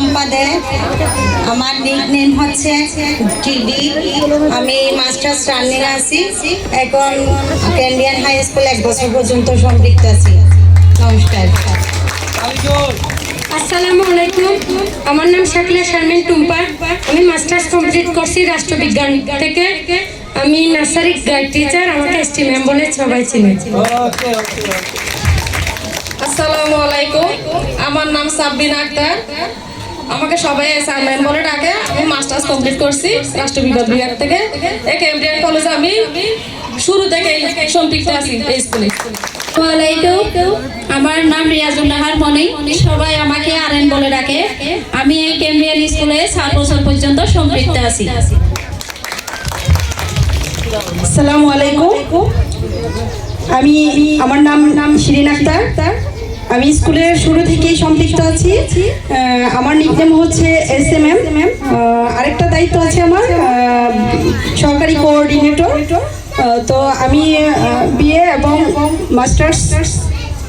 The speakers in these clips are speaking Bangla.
টম্পা দে আমার নিক নেম হচ্ছে টিডি আমি মাস্টার্স রানিং আছি। এখন কেন্দ্রিয়ান হাই স্কুল এক বছর পর্যন্ত সম্পৃক্ত আছি। নমস্কার। আসসালামু আলাইকুম। আমার নাম শাকলা শারমিন টুম্পা। আমি মাস্টার্স কমপ্লিট করছি রাষ্ট্রবিজ্ঞান থেকে। আমি নার্সারি গাইড টিচার আমাকে এসটি ম্যাম বলে সবাই চিনে। আসসালামু আলাইকুম। আমার নাম সাব্বিন আক্তার। আমাকে সবাই স্যার ম্যাম বলে ডাকে। আমি মাস্টার্স কমপ্লিট করছি রাষ্ট্রবিজ্ঞান বিভাগ থেকে। এই কেমব্রিয়ান কলেজে আমি শুরু থেকে সম্পৃক্ত আছি এই স্কুলে আমার নাম রিয়াজুল্লাহার মনি। সবাই আমাকে আরেন বলে ডাকে। আমি এই কেমব্রিয়ান স্কুলে সাত বছর পর্যন্ত সম্পৃক্ত আছি। আসসালামু আলাইকুম। আমি আমার নাম নাম শিরিন আক্তার। আমি স্কুলের শুরু থেকেই সম্পৃক্ত আছি। আমার নিকনেম হচ্ছে এস এম এম আরেকটা দায়িত্ব আছে আমার সরকারি কোঅর্ডিনেটর তো আমি বিএ এবং masters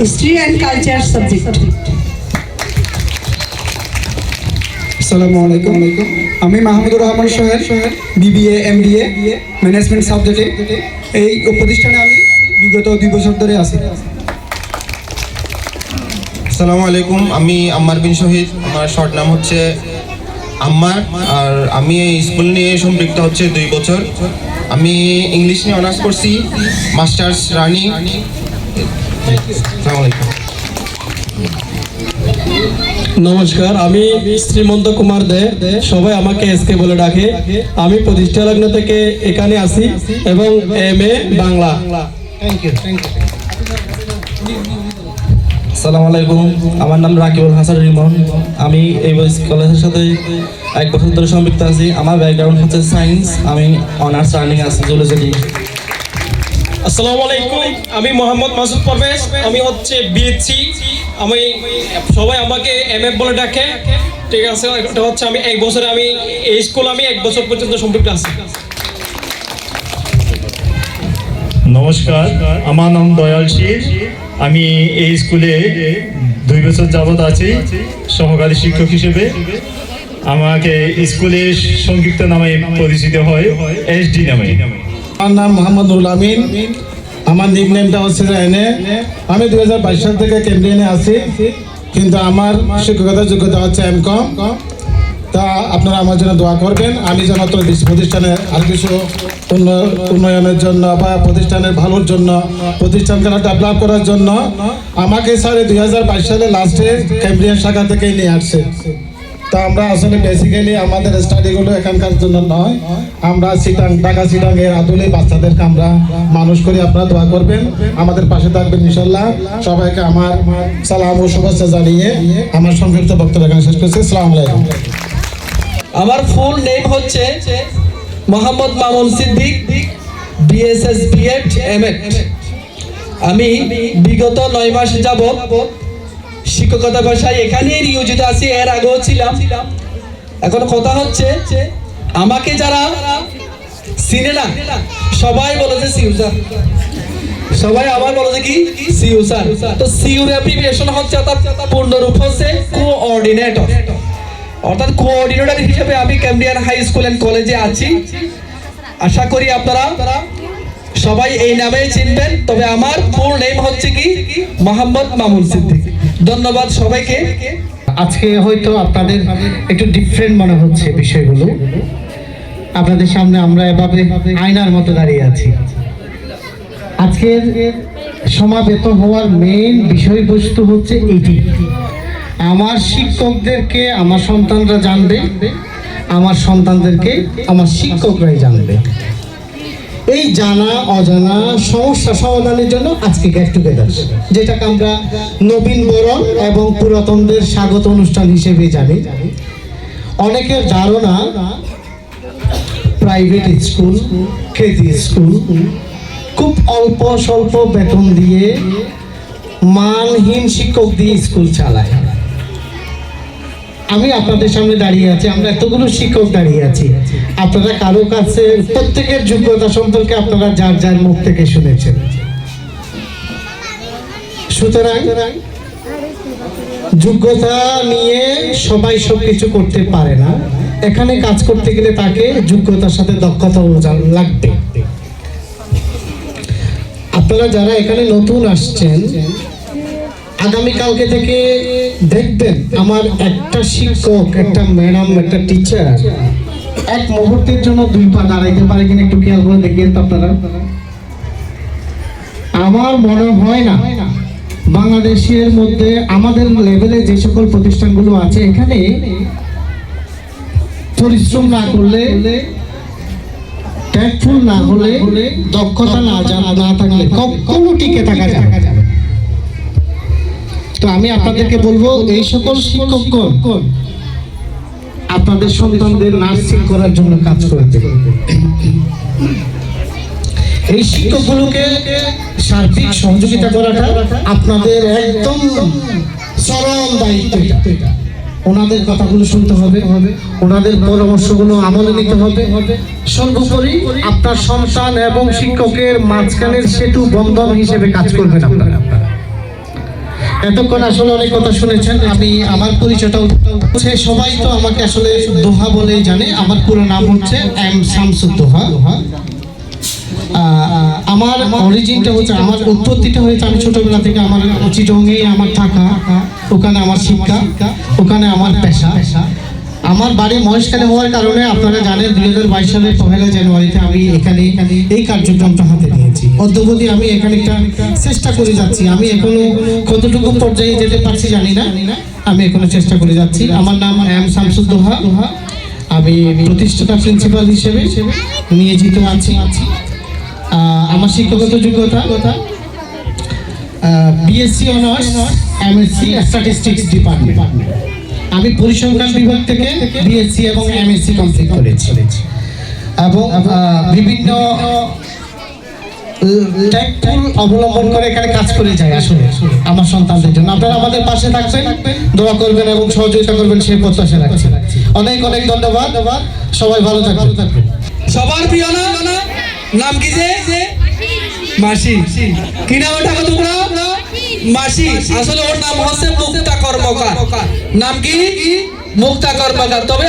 history and culture subject আসসালামু আলাইকুম। আমি Mahmudur Rahman Sohel BBA MBA management সাবজেক্টে এই প্রতিষ্ঠানে আমি বিগত দুই বছর ধরে আছি। আসসালামু আলাইকুম আমি আম্মার বিন শহীদ। আমার শর্ট নাম হচ্ছে আম্মার আর আমি এই স্কুল নিয়ে সম্পৃক্ত হচ্ছে দুই বছর। আমি ইংলিশ নিয়ে অনার্স করছি মাস্টার্স রানি। নমস্কার আমি শ্রীমন্ত কুমার দে। সবাই আমাকে এসকে বলে ডাকে। আমি প্রতিষ্ঠা লগ্ন থেকে এখানে আসি এবং এম এ বাংলা। আসসালামু আলাইকুম। আমার নাম রাকিবুল হাসান রিমন। আমি এই কলেজের সাথে এক বছর ধরে সম্পৃক্ত আছি। আমার ব্যাকগ্রাউন্ড হচ্ছে সায়েন্স আমি অনার্স রানিং আছি জুলজি আসসালামু আলাইকুম আমি মোহাম্মদ মাসুদ পারভেজ। আমি হচ্ছে বিএসসি আমি সবাই আমাকে এম এফ বলে ডাকে। ঠিক আছে এটা হচ্ছে আমি এক বছরে আমি এই স্কুল আমি এক বছর পর্যন্ত সম্পৃক্ত আছি। নমস্কার আমার নাম দয়াল শীল আমি এই স্কুলে দুই বছর যাবৎ আছি সহকারী শিক্ষক হিসেবে। আমাকে স্কুলের সংক্ষিপ্ত নামে পরিচিত হয় এসডি নামে। আমার নাম মোহাম্মদ নুরুল আমিন। আমার নিক নেমটা হচ্ছে এনে আমি দু হাজার বাইশ সাল থেকে কেন্দ্রিয়ানে আছি, কিন্তু আমার শিক্ষকতার যোগ্যতা হচ্ছে এম কম তা আপনারা আমার জন্য দোয়া করবেন। আমি যেন তো প্রতিষ্ঠানের আর কিছু উন্ন- উন্নয়নের জন্য বা প্রতিষ্ঠানের ভালোর জন্য, প্রতিষ্ঠানকে ডেভেলপ করার জন্য আমাকে স্যার দুই হাজার বাইশ সালে লাস্টে কেন্দ্রীয় শাখা থেকেই নিয়ে আসছে। তো আমরা আসলে বেসিক্যালি আমাদের স্টাডিগুলো এখানকার জন্য নয়। আমরা সিটাং ঢাকা সিটাং এর আদলে বাচ্চাদেরকে আমরা মানুষ করি, আপনারা দোয়া করবেন। আমাদের পাশে থাকবেন ইনশাল্লাহ সবাইকে আমার সালাম ও শুভেচ্ছা জানিয়ে আমার সংক্ষিপ্ত বক্তব্য এখানে শেষ করছি। আলাইকুম। আমার ফুল নেম হচ্ছে Mohammad Mamun Siddique BSS BEd MEd আমি বিগত নয় মাস যাবৎ শিক্ষকতা ভাষায় এখানেই নিয়োজিত আছি, এর আগেও ছিলাম। এখন কথা হচ্ছে, আমাকে যারা চিনে না, সবাই বলে যে সিউজার সবাই আবার বলে যে কি সিউসার তো সিউর অ্যাপ্লিকেশন হচ্ছে অর্থাৎ পূর্ণরূপ হচ্ছে কোঅর্ডিনেটর অর্থাৎ কোঅর্ডিনেটর হিসেবে আমি ক্যাম্বিয়ান হাই স্কুল এন্ড কলেজে আছি। আশা করি আপনারা সবাই এই নামেই চিনবেন। তবে আমার ফুল নেম হচ্ছে কি? মোহাম্মদ মামুন সিদ্দিক। ধন্যবাদ সবাইকে। আজকে হয়তো আপনাদের একটু ডিফারেন্ট মনে হচ্ছে বিষয়গুলো। আপনাদের সামনে আমরা এভাবে আয়নার মতো দাঁড়িয়ে আছি। আজকের সমাবেত হওয়ার মেইন বিষয়বস্তু হচ্ছে এটি। আমার শিক্ষকদেরকে আমার সন্তানরা জানবে, আমার সন্তানদেরকে আমার শিক্ষকরাই জানবে। এই জানা, অজানা সমস্যা সমাধানের জন্য আজকে গেট টুগেদার যেটাকে আমরা নবীন বরণ এবং পুরাতনদের স্বাগত অনুষ্ঠান হিসেবে জানি। অনেকের ধারণা প্রাইভেট স্কুল কেজি স্কুল খুব অল্প স্বল্প বেতন দিয়ে মানহীন শিক্ষক দিয়ে স্কুল চালায়। আমি আপনাদের সামনে দাঁড়িয়ে আছি, আমরা এতগুলো শিক্ষক দাঁড়িয়ে আছি। আপনারা কারও কাছে প্রত্যেকের যোগ্যতা সম্পর্কে আপনারা যার যার মুখ থেকে শুনেছেন। সুতরাং যোগ্যতা নিয়ে সবাই সব কিছু করতে পারে না। এখানে কাজ করতে গেলে তাকে যোগ্যতার সাথে দক্ষতাও লাগবে। আপনারা যারা এখানে নতুন আসছেন আগামীকালকে থেকে দেখবেন আমার একটা শিক্ষক, একটা ম্যাডাম, একটা টিচার এক মুহূর্তের জন্য দুই পা দাঁড়াইতে পারে কিনা একটু খেয়াল করে দেখবেন আপনারা আমার মনে হয় না বাংলাদেশের মধ্যে আমাদের লেভেলে যে সকল প্রতিষ্ঠানগুলো আছে এখানে পরিশ্রম না করলে ট্যাক্টফুল না হলে দক্ষতা না জানা না থাকলে কখনো টিকে থাকা না। তো আমি আপনাদেরকে বলব, এই সকল শিক্ষকগণ আপনাদের সন্তানদের নার্সিং করার জন্য কাজ করে দেবে। এই শিক্ষকগুলোকে সার্বিক সহযোগিতা করাটা আপনাদের একদম চরম দায়িত্ব। ওনাদের কথাগুলো শুনতে হবে, ওনাদের পরামর্শগুলো আমলে নিতে হবে। সর্বোপরি আপনার সন্তান এবং শিক্ষকের মাঝখানের সেতু বন্ধন হিসেবে কাজ করবেন আপনারা। এতক্ষণ আসলে অনেক কথা শুনেছেন, আমি আমার পরিচয়টা হচ্ছে, সবাই তো আমাকে আসলে দোহা বলেই জানে, আমার পুরো নাম হচ্ছে এম শামসুদ দোহা। আমার অরিজিনটা হচ্ছে, আমার উৎপত্তিটা হয়েছে, আমি ছোটবেলা থেকে আমার চিটংয়েই আমার থাকা, ওখানে আমার শিক্ষা, ওখানে আমার পেশা পেশা। আমার বাড়ি মহেশখালী হওয়ার কারণে আপনারা জানেন, দুই হাজার বাইশ সালের পহেলা জানুয়ারিতে আমি এখানে এই কার্যক্রমটা হাতে অদ্যবধি আমি এখানে একটা চেষ্টা করে যাচ্ছি। আমি এখনও কতটুকু পর্যায়ে যেতে পারছি জানি না। আমি এখনও চেষ্টা করে যাচ্ছি। আমার নাম এম শামসুদ্দোহা আমি প্রতিষ্ঠাতা প্রিন্সিপাল হিসেবে নিয়োজিত আছি। আমার শিক্ষাগত যোগ্যতা BSc honours MSc statistics department আমি পরিসংখ্যান বিভাগ থেকে বিএসসি এবং এমএসসি কমপ্লিট করেছি। এবং বিভিন্ন অবলম্বন করে এখানে কাজ করে যায় আসলে, আমার সন্তানদের জন্য। আপনারা আমাদের পাশে থাকবেন, দোয়া করবেন এবং সহযোগিতা করবেন সেই রাখছি। অনেক অনেক ধন্যবাদ। সবাই ভালো থাকবেন। সবার প্রিয় নাম? কি যে? মাসি। কি নাম ওটা তোমরা? মাসি। আসলে ওর নাম হচ্ছে মুক্তা কর্মকার। নাম কি? মুক্তা কর্মকার। তবে